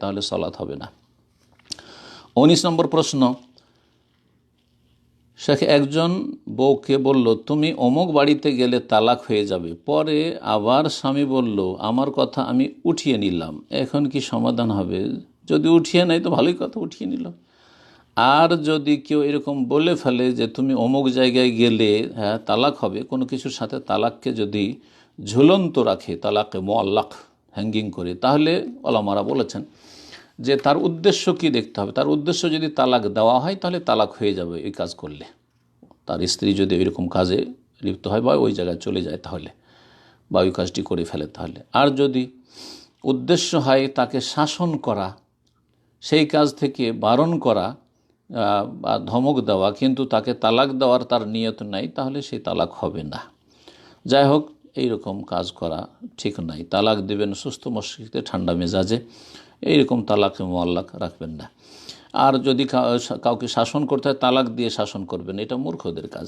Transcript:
তাহলে সলাৎ হবে না। উনিশ নম্বর প্রশ্ন। শেখ একজন বউকে বলল, তুমি অমুক বাড়িতে গেলে তালাক হয়ে যাবে। পরে আবার স্বামী বলল, আমার কথা আমি উঠিয়ে নিলাম। এখন কি সমাধান হবে? যদি উঠিয়ে নেয় তো ভালোই কথা, উঠিয়ে নিল আর যদি কেউ এরকম বলে ফেলে যে তুমি অমুক জায়গায় গেলে হ্যাঁ তালাক হবে, কোনো কিছুর সাথে তালাককে যদি ঝুলন্ত রাখে, তালাকে মোয়াল্লাক হ্যাঙ্গিং করে, তাহলে ওলামারা বলেছেন যে তার উদ্দেশ্য কি দেখতে হবে? তার উদ্দেশ্য যদি তালাক দেওয়া হয়, তাহলে তালাক হয়ে যাবে এই কাজ করলে। তার স্ত্রী যদি এরকম কাজে লিপ্ত হয় বা ওই জায়গায় চলে যায় তাহলে, বা ওই কাজটি করে ফেলে তাহলে। আর যদি উদ্দেশ্য হয় তাকে শাসন করা, সেই কাজ থেকে বারণ করা বা ধমক দেওয়া, কিন্তু তাকে তালাক দেওয়ার তার নিয়ত নাই, তাহলে সেই তালাক হবে না। যাই হোক এইরকম কাজ করা ঠিক নাই। তালাক দেবেন সুস্থ মস্তিষ্কে ঠান্ডা মেজাজে, এইরকম তালাকে মোয়াল্লাক রাখবেন না। আর যদি কাউকে শাসন করতে হয়, তালাক দিয়ে শাসন করবেন, এটা মূর্খদের কাজ।